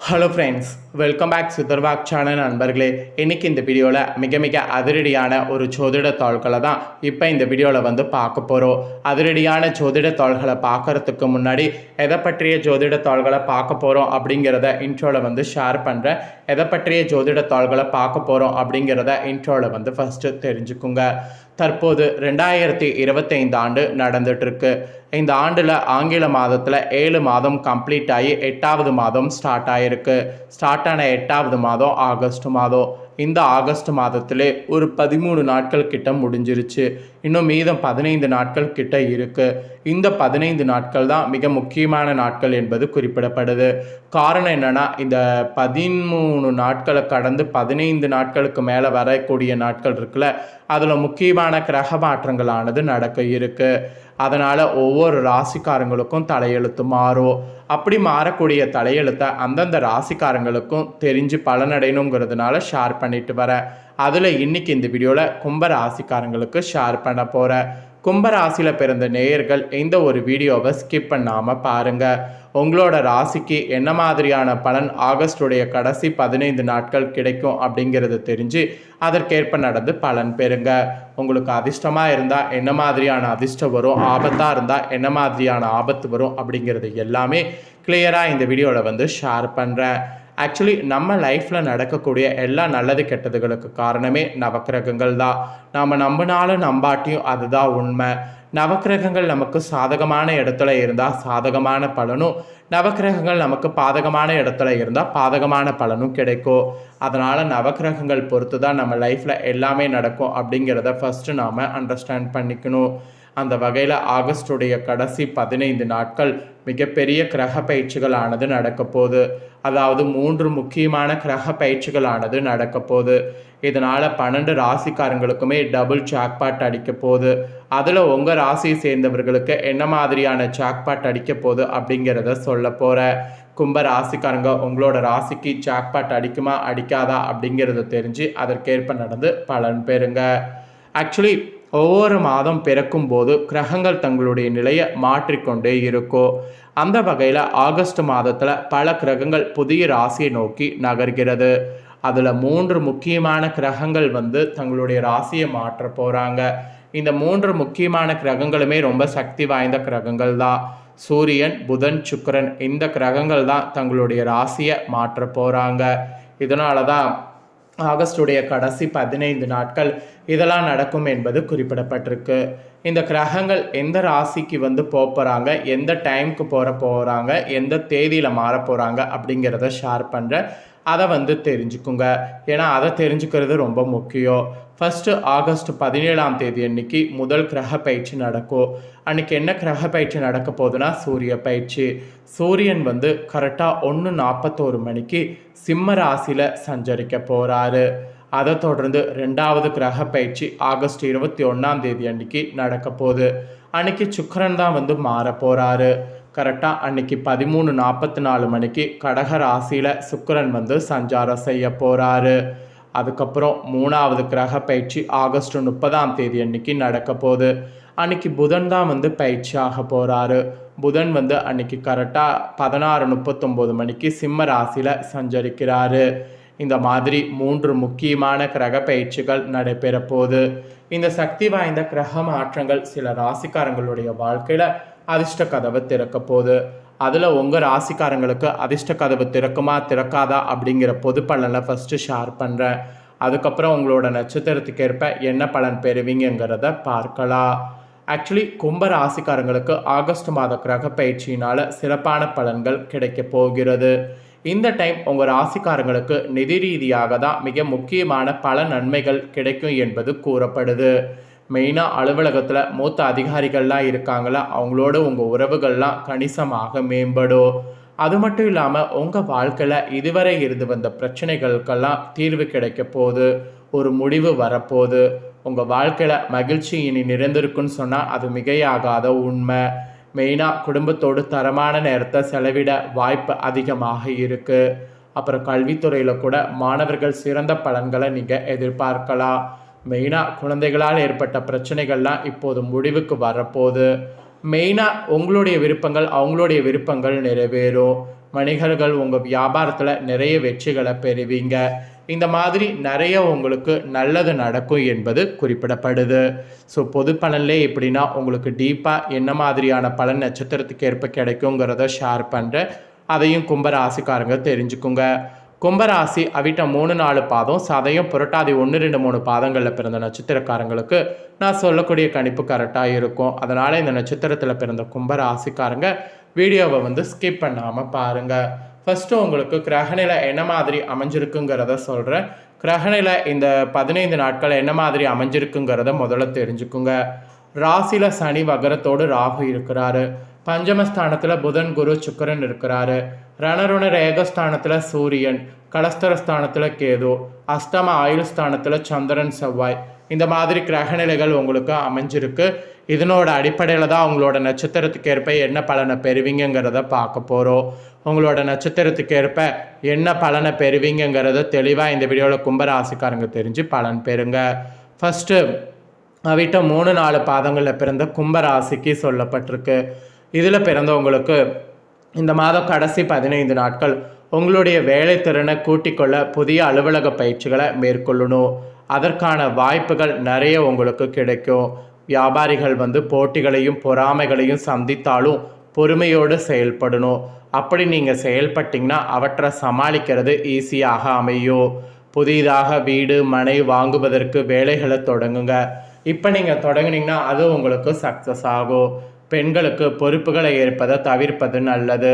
Hello friends welcome back சித்தர்வாக் channel நண்பர்களே. இன்றைக்கி இந்த வீடியோவில் மிக மிக அதிரடியான ஒரு ஜோதிட தாள்களை தான் இப்போ இந்த வீடியோவில் வந்து பார்க்க போகிறோம் அதிரடியான ஜோதிட தாள்களை பார்க்கறதுக்கு முன்னாடி எதை பற்றிய ஜோதிட தாள்களை பார்க்க போகிறோம் அப்படிங்கிறத இன்ட்ரோவில் வந்து ஷேர் பண்ணுறேன் எதை பற்றிய ஜோதிட தாள்களை பார்க்க போகிறோம் அப்படிங்கிறத இன்ட்ரோவில் வந்து ஃபஸ்ட்டு தெரிஞ்சுக்குங்க. தற்போது ரெண்டாயிரத்தி இருபத்தைந்து ஆண்டு நடந்துட்டுருக்கு இந்த ஆண்டில் ஆங்கில மாதத்தில் ஏழு மாதம் கம்ப்ளீட் ஆகி எட்டாவது மாதம் ஸ்டார்ட் ஆகிருக்கு ஸ்டார்ட் ஆன எட்டாவது மாதம் ஆகஸ்ட் மாதம். இந்த ஆகஸ்ட் மாதத்திலே ஒரு பதிமூணு நாட்கள் கிட்ட முடிஞ்சிருச்சு. இன்னும் மீதம் பதினைந்து நாட்கள் கிட்ட இருக்கு. இந்த பதினைந்து நாட்கள் தான் மிக முக்கியமான நாட்கள் என்பது குறிப்பிடப்படுது. காரணம் என்னன்னா இந்த பதிமூணு நாட்களை கடந்து பதினைந்து நாட்களுக்கு மேலே வரக்கூடிய நாட்கள் இருக்குல்ல அதில் முக்கியமான கிரக மாற்றங்களானது நடக்க இருக்கு. அதனால் ஒவ்வொரு ராசிக்காரங்களுக்கும் தலையெழுத்து மாறும். அப்படி மாறக்கூடிய தலையெழுத்தை அந்தந்த ராசிக்காரங்களுக்கும் தெரிஞ்சு பலனடையணுங்கிறதுனால ஷேர் பண்ணிட்டு வரேன். அதில் இன்னைக்கு இந்த வீடியோவில் கும்பராசிக்காரங்களுக்கு ஷேர் பண்ண போகிறேன் கும்பராசியில் பிறந்த நேயர்கள் இந்த ஒரு வீடியோவை ஸ்கிப் பண்ணாமல் பாருங்கள் உங்களோட ராசிக்கு என்ன மாதிரியான பலன் ஆகஸ்டுடைய கடைசி பதினைந்து நாட்கள் கிடைக்கும் அப்படிங்கிறது தெரிஞ்சு அதற்கேற்ப நடந்து பலன் பெறுங்க. உங்களுக்கு அதிர்ஷ்டமாக இருந்தால் என்ன மாதிரியான அதிர்ஷ்டம் வரும்? ஆபத்தாக இருந்தால் என்ன மாதிரியான ஆபத்து வரும்? அப்படிங்கிறது எல்லாமே கிளியராக இந்த வீடியோவில் வந்து ஷேர் பண்ணுறேன் ஆக்சுவலி நம்ம லைஃப்பில் நடக்கக்கூடிய எல்லா நல்லது கெட்டதுகளுக்கு காரணமே நவக்கிரகங்கள் தான் நாம் நம்பினாலும் நம்பாட்டியும் அதுதான் உண்மை. நவக்கிரகங்கள் நமக்கு சாதகமான இடத்துல இருந்தால் சாதகமான பலனும் நவக்கிரகங்கள் நமக்கு பாதகமான இடத்துல இருந்தால் பாதகமான பலனும் கிடைக்கும். அதனால் நவக்கிரகங்கள் பொறுத்து தான் நம்ம லைஃப்பில் எல்லாமே நடக்கும் அப்படிங்கிறத ஃபஸ்ட்டு நாம் அண்டர்ஸ்டாண்ட் பண்ணிக்கணும். அந்த வகையில் ஆகஸ்டுடைய கடைசி பதினைந்து நாட்கள் மிகப்பெரிய கிரக பயிற்சிகளானது நடக்கப்போகுது. அதாவது மூன்று முக்கியமான கிரக பயிற்சிகளானது நடக்கப்போகுது. இதனால் பன்னெண்டு ராசிக்காரங்களுக்குமே டபுள் ஜாக்பாட் அடிக்க போகுது. அதில் உங்கள் ராசியை சேர்ந்தவர்களுக்கு என்ன மாதிரியான ஜாக்பாட் அடிக்க போகுது அப்படிங்கிறத சொல்ல போகிற கும்ப ராசிக்காரங்க உங்களோட ராசிக்கு ஜாக்பாட் அடிக்குமா அடிக்காதா அப்படிங்கிறத தெரிஞ்சு அதற்கேற்ப நடந்து பலன் பெறுங்க. ஆக்சுவலி ஒவ்வொரு மாதம் பிறக்கும் போது கிரகங்கள் தங்களுடைய நிலையை மாற்றிக்கொண்டே இருக்கும் அந்த வகையில் ஆகஸ்ட் மாதத்தில் பல கிரகங்கள் புதிய ராசியை நோக்கி நகர்கிறது. அதில் மூன்று முக்கியமான கிரகங்கள் வந்து தங்களுடைய ராசியை மாற்ற போகிறாங்க இந்த மூன்று முக்கியமான கிரகங்களுமே ரொம்ப சக்தி வாய்ந்த கிரகங்கள் தான். சூரியன் புதன் சுக்கரன் இந்த கிரகங்கள் தான் தங்களுடைய ராசியை மாற்ற போகிறாங்க இதனால தான் ஆகஸ்டுடைய கடைசி பதினைந்து நாட்கள் இதெல்லாம் நடக்கும் என்பது குறிப்பிடப்பட்டிருக்கு. இந்த கிரகங்கள் எந்த ராசிக்கு வந்து போக போகிறாங்க எந்த டைமுக்கு போகிற போகிறாங்க எந்த தேதியில் மாற போகிறாங்க அப்படிங்கிறத ஷேர் பண்ணுறேன் அதை வந்து தெரிஞ்சுக்குங்க. ஏன்னா அதை தெரிஞ்சுக்கிறது ரொம்ப முக்கியம். ஃபஸ்ட்டு ஆகஸ்ட் பதினேழாம் தேதி அன்னைக்கு முதல் கிரக பயிற்சி நடக்கும். அன்னைக்கு என்ன கிரக பயிற்சி நடக்க போகுதுன்னா சூரிய பயிற்சி. சூரியன் வந்து கரெக்டாக ஒன்று நாற்பத்தோரு மணிக்கு சிம்ம ராசியில் சஞ்சரிக்க போகிறாரு அதை தொடர்ந்து ரெண்டாவது கிரக பயிற்சி ஆகஸ்ட் இருபத்தி ஒன்றாம் தேதி அன்னைக்கு நடக்க போகுது. அன்னைக்கு சுக்கரன் தான் வந்து மாற போகிறாரு கரெக்டாக அன்னைக்கு பதிமூணு நாற்பத்தி நாலு மணிக்கு கடக ராசியில் சுக்கரன் வந்து சஞ்சாரம் செய்ய போகிறாரு அதுக்கப்புறம் மூணாவது கிரக பயிற்சி ஆகஸ்ட் முப்பதாம் தேதி அன்னைக்கு நடக்க போகுது. அன்னைக்கு புதன் தான் வந்து பயிற்சி ஆக போகிறாரு புதன் வந்து அன்னைக்கு கரெக்டாக பதினாறு முப்பத்தொம்போது மணிக்கு சிம்ம ராசியில் சஞ்சரிக்கிறாரு. இந்த மாதிரி மூன்று முக்கியமான கிரக பயிற்சிகள் நடைபெற போகுது. இந்த சக்தி வாய்ந்த கிரக மாற்றங்கள் சில ராசிக்காரங்களுடைய வாழ்க்கையில் அதிர்ஷ்ட கதவை திறக்க போகுது. அதில் உங்கள் ராசிக்காரங்களுக்கு அதிர்ஷ்ட கதவு திறக்குமா திறக்காதா அப்படிங்கிற பொது பலனை ஃபஸ்ட்டு ஷேர் பண்ணுறேன் அதுக்கப்புறம் உங்களோட நட்சத்திரத்துக்கு ஏற்ப என்ன பலன் பெறுவீங்கிறத பார்க்கலாம். ஆக்சுவலி கும்ப ராசிக்காரங்களுக்கு ஆகஸ்ட் மாத கிரக பயிற்சியினால் சிறப்பான பலன்கள் கிடைக்க போகிறது. இந்த டைம் உங்கள் ராசிக்காரங்களுக்கு நிதி ரீதியாக தான் மிக முக்கியமான பல நன்மைகள் கிடைக்கும் என்பது கூறப்படுது. மெயினாக அலுவலகத்தில் மூத்த அதிகாரிகள்லாம் இருக்காங்களா? அவங்களோட உங்கள் உறவுகள்லாம் கணிசமாக மேம்படும் அது மட்டும் இல்லாமல் உங்கள் வாழ்க்கையில் இதுவரை இருந்து வந்த பிரச்சனைகளுக்கெல்லாம் தீர்வு கிடைக்க போகுது. ஒரு முடிவு வரப்போகுது. உங்கள் வாழ்க்கையில் மகிழ்ச்சி இனி நிறைந்திருக்குன்னு சொன்னால் அது மிகையாகாத உண்மை. மெயினாக குடும்பத்தோடு தரமான நேரத்தை செலவிட வாய்ப்பு அதிகமாக இருக்குது அப்புறம் கல்வித்துறையில் கூட மாணவர்கள் சிறந்த பலன்களை நீங்கள் எதிர்பார்க்கலாம். மெயினாக குழந்தைகளால் ஏற்பட்ட பிரச்சனைகள்லாம் இப்போது முடிவுக்கு வரப்போகுது. மெயினாக உங்களுடைய விருப்பங்கள் அவங்களுடைய விருப்பங்கள் நிறைவேறும். வணிகர்கள் உங்கள் வியாபாரத்தில் நிறைய வெற்றிகளை பெறுவீங்க. இந்த மாதிரி நிறைய உங்களுக்கு நல்லது நடக்கும் என்பது குறிப்பிடப்படுது. ஸோ பொது பலன்லே எப்படின்னா உங்களுக்கு டீப்பாக என்ன மாதிரியான பலன் நட்சத்திரத்துக்கு ஏற்ப கிடைக்குங்கிறத ஷேர் பண்ணுறேன் அதையும் கும்பராசிக்காரங்க தெரிஞ்சுக்குங்க. கும்பராசி அவிட்ட மூணு நாலு பாதம் சதயம் புரட்டாதி ஒன்று ரெண்டு மூணு பாதங்களில் பிறந்த நட்சத்திரக்காரங்களுக்கு நான் சொல்லக்கூடிய கணிப்பு கரெக்டாக இருக்கும். அதனால் இந்த நட்சத்திரத்தில் பிறந்த கும்பராசிக்காரங்க வீடியோவை வந்து ஸ்கிப் பண்ணாமல் பாருங்கள் ஃபஸ்ட்டு உங்களுக்கு கிரகநிலை என்ன மாதிரி அமைஞ்சிருக்குங்கிறத சொல்கிறேன் கிரகநிலை இந்த பதினைந்து நாட்கள் என்ன மாதிரி அமைஞ்சிருக்குங்கிறத முதல்ல தெரிஞ்சுக்குங்க. ராசியில் சனி வகரத்தோடு ராகு இருக்கிறாரு. பஞ்சமஸ்தானத்தில் புதன் குரு சுக்கரன் இருக்கிறாரு. ரணருண ரேகஸ்தானத்தில் சூரியன் கலஸ்தரஸ்தானத்தில் கேது அஷ்டம ஆயுள் ஸ்தானத்தில் சந்திரன் செவ்வாய். இந்த மாதிரி கிரகநிலைகள் உங்களுக்கு அமைஞ்சிருக்கு. இதனோட அடிப்படையில் தான் உங்களோட நட்சத்திரத்துக்கு ஏற்ப என்ன பலனை பெறுவீங்கிறத பார்க்க போகிறோம் உங்களோட நட்சத்திரத்துக்கு ஏற்ப என்ன பலனை பெறுவீங்கிறத தெளிவாக இந்த வீடியோவில் கும்பராசிக்காரங்க தெரிஞ்சு பலன் பெறுங்க. ஃபஸ்ட்டு அவிட்ட மூணு நாலு பாதங்களில் பிறந்த கும்பராசிக்கு சொல்லப்பட்டிருக்கு. இதில் பிறந்தவங்களுக்கு இந்த மாதம் கடைசி பதினைந்து நாட்கள் உங்களுடைய வேலை திறனை கூட்டிக்கொள்ள புதிய அலுவலக பயிற்சிகளை மேற்கொள்ளணும். அதற்கான வாய்ப்புகள் நிறைய உங்களுக்கு கிடைக்கும். வியாபாரிகள் வந்து போட்டிகளையும் பொறாமைகளையும் சந்தித்தாலும் பொறுமையோடு செயல்படணும். அப்படி நீங்கள் செயல்பட்டிங்கன்னா அவற்றை சமாளிக்கிறது ஈஸியாக அமையும். புதிதாக வீடு மனை வாங்குவதற்கு வேலைகளை தொடங்குங்க. இப்போ நீங்கள் தொடங்குனீங்கன்னா அது உங்களுக்கு சக்ஸஸ் ஆகும். பெண்களுக்கு பொறுப்புகளை ஏற்பதை தவிர்ப்பது நல்லது.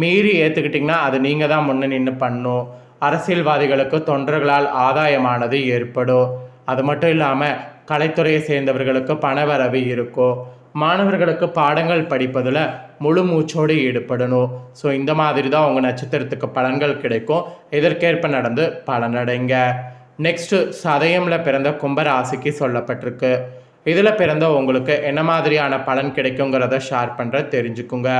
மீறி ஏற்றுக்கிட்டிங்கன்னா அது நீங்கள் தான் முன்ன நின்று பண்ணும். அரசியல்வாதிகளுக்கு தொண்டர்களால் ஆதாயமானது ஏற்படும். அது மட்டும் இல்லாமல் கலைத்துறையை சேர்ந்தவர்களுக்கு பணவரவு இருக்கும். மாணவர்களுக்கு பாடங்கள் படிப்பதில் முழு மூச்சோடு ஈடுபடணும். ஸோ இந்த மாதிரி தான் உங்கள் நட்சத்திரத்துக்கு பலன்கள் கிடைக்கும். இதற்கேற்ப நடந்து பலனடைங்க. நெக்ஸ்ட்டு சதயமில் பிறந்த கும்பராசிக்கு சொல்லப்பட்டிருக்கு. இதில் பிறந்த உங்களுக்கு என்ன மாதிரியான பலன் கிடைக்குங்கிறத ஷேர் பண்ணுற தெரிஞ்சுக்குங்க.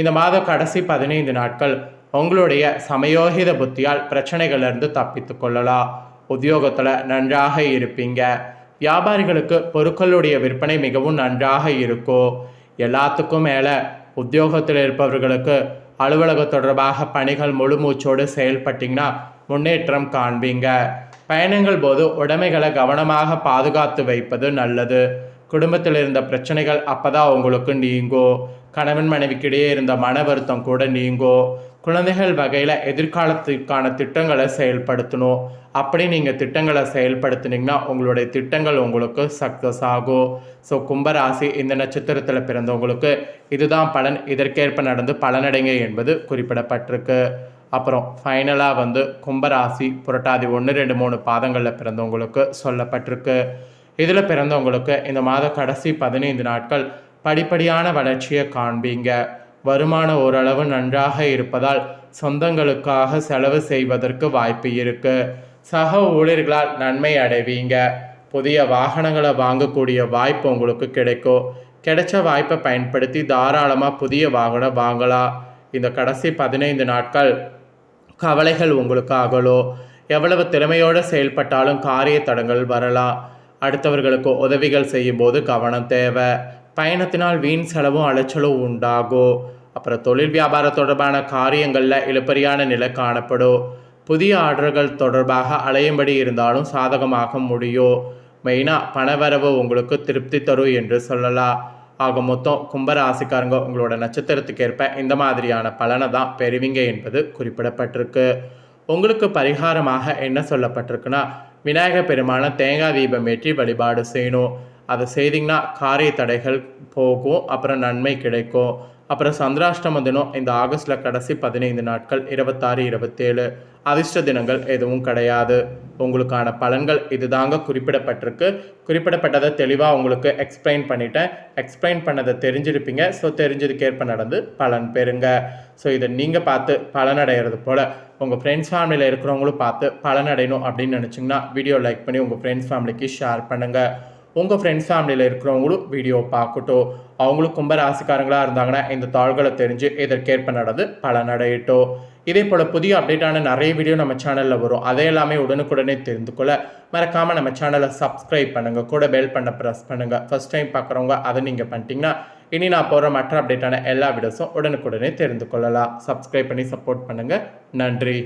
இந்த மாத கடைசி பதினைந்து நாட்கள் உங்களுடைய சமயோகித புத்தியால் பிரச்சனைகளிலிருந்து தப்பித்து கொள்ளலாம். உத்தியோகத்தில் நன்றாக இருப்பீங்க. வியாபாரிகளுக்கு பொருட்களுடைய விற்பனை மிகவும் நன்றாக இருக்கும். எல்லாத்துக்கும் மேலே உத்தியோகத்தில் இருப்பவர்களுக்கு அலுவலக தொடர்பாக பணிகள் முழு மூச்சோடு செயல்பட்டிங்கன்னா முன்னேற்றம் காண்பீங்க. பயணங்கள் போது உடைமைகளை கவனமாக பாதுகாத்து வைப்பது நல்லது. குடும்பத்தில் இருந்த பிரச்சனைகள் அப்பதான் உங்களுக்கு நீங்கோ கணவன் மனைவிக்கிடையே இருந்த மன வருத்தம் கூட நீங்கோ குழந்தைகள் வகையில் எதிர்காலத்திற்கான திட்டங்களை செயல்படுத்தணும். அப்படி நீங்கள் திட்டங்களை செயல்படுத்தினீங்கன்னா உங்களுடைய திட்டங்கள் உங்களுக்கு சக்ஸஸ் ஆகும் ஸோ கும்பராசி இந்த நட்சத்திரத்தில் பிறந்தவங்களுக்கு இதுதான் பலன். இதற்கேற்ப நடந்து பலனடைங்க என்பது குறிப்பிடப்பட்டிருக்கு. அப்புறம் ஃபைனலாக வந்து கும்பராசி புரட்டாதி ஒன்று ரெண்டு மூணு பாதங்களில் பிறந்தவங்களுக்கு சொல்லப்பட்டிருக்கு. இதில் பிறந்தவங்களுக்கு இந்த மாத கடைசி பதினைந்து நாட்கள் படிப்படியான வளர்ச்சியை காண்பீங்க. வருமானம் ஓரளவு நன்றாக இருப்பதால் சொந்தங்களுக்காக செலவு செய்வதற்கு வாய்ப்பு இருக்கு. சக ஊழியர்களால் நன்மை அடைவீங்க. புதிய வாகனங்களை வாங்கக்கூடிய வாய்ப்பு உங்களுக்கு கிடைக்கும். கிடைச்ச வாய்ப்பை பயன்படுத்தி தாராளமாக புதிய வாகனம் வாங்கலாம். இந்த கடைசி பதினைந்து நாட்கள் கவலைகள் உங்களுக்காகலோ எவ்வளவு திறமையோடு செயல்பட்டாலும் காரிய தடங்கள் வரலாம் அடுத்தவர்களுக்கு உதவிகள் செய்யும்போது கவனம் தேவை. பயணத்தினால் வீண் செலவும் அலைச்சலும் உண்டாகும் அப்புறம் தொழில் வியாபாரம் தொடர்பான காரியங்களில் இழுப்பறியான நிலை காணப்படும் புதிய ஆர்டர்கள் தொடர்பாக அலையும்படி இருந்தாலும் சாதகமாக முடியும் மெயினாக பணவரவு உங்களுக்கு திருப்தி தரும் என்று சொல்லலாம் ஆக மொத்தம் கும்பராசிக்காரங்க உங்களோட நட்சத்திரத்துக்கு ஏற்ப இந்த மாதிரியான பலனை தான் பெறுவீங்க என்பது குறிப்பிடப்பட்டிருக்கு. உங்களுக்கு பரிகாரமாக என்ன சொல்லப்பட்டிருக்குன்னா விநாயகர் பெருமான தேங்காய் தீபம் ஏற்றி வழிபாடு செய்யணும். அதை செய்திங்கன்னா காரிய தடைகள் போகும் அப்புறம் நன்மை கிடைக்கும். அப்புறம் சந்திராஷ்டம தினம் இந்த ஆகஸ்டில் கடைசி பதினைந்து நாட்கள் இருபத்தாறு இருபத்தேழு அதிர்ஷ்ட தினங்கள் எதுவும் கிடையாது. உங்களுக்கான பலன்கள் இதுதாங்க குறிப்பிடப்பட்டிருக்கு. குறிப்பிடப்பட்டதை தெளிவாக உங்களுக்கு எக்ஸ்பிளைன் பண்ணிட்டேன். எக்ஸ்பிளைன் பண்ணதை தெரிஞ்சிருப்பீங்க. ஸோ தெரிஞ்சதுக்கேற்ப நடந்து பலன் பெறுங்க. ஸோ இதை நீங்கள் பார்த்து பலனடைகிறது போல் உங்கள் ஃப்ரெண்ட்ஸ் ஃபேமிலியில் இருக்கிறவங்களும் பார்த்து பலனடையணும் அப்படின்னு நினச்சிங்கன்னா வீடியோ லைக் பண்ணி உங்கள் ஃப்ரெண்ட்ஸ் ஃபேமிலிக்கு ஷேர் பண்ணுங்கள் உங்கள் ஃப்ரெண்ட்ஸ் ஃபேமிலியில் இருக்கிறவங்களும் வீடியோ பார்க்கட்டும். அவங்களும் கும்பராசிக்காரங்களாக இருந்தாங்கன்னா இந்த தாள்களை தெரிஞ்சு இதற்கேற்ப நடந்து பலனடையட்டும். இதே போல் புதிய அப்டேட்டான நிறைய வீடியோ நம்ம சேனலில் வரும். அதை எல்லாமே உடனுக்குடனே தெரிந்து கொள்ள மறக்காமல் நம்ம சேனலை சப்ஸ்கிரைப் பண்ணுங்கள் கூட பெல் பண்ண ப்ரெஸ் பண்ணுங்கள் ஃபஸ்ட் டைம் பார்க்குறவங்க அதை நீங்கள் பண்ணிட்டீங்கன்னா இனி நான் போகிற மற்ற அப்டேட்டான எல்லா வீடியோஸும் உடனுக்குடனே தெரிந்து கொள்ளலாம். சப்ஸ்கிரைப் பண்ணி சப்போர்ட் பண்ணுங்கள் நன்றி.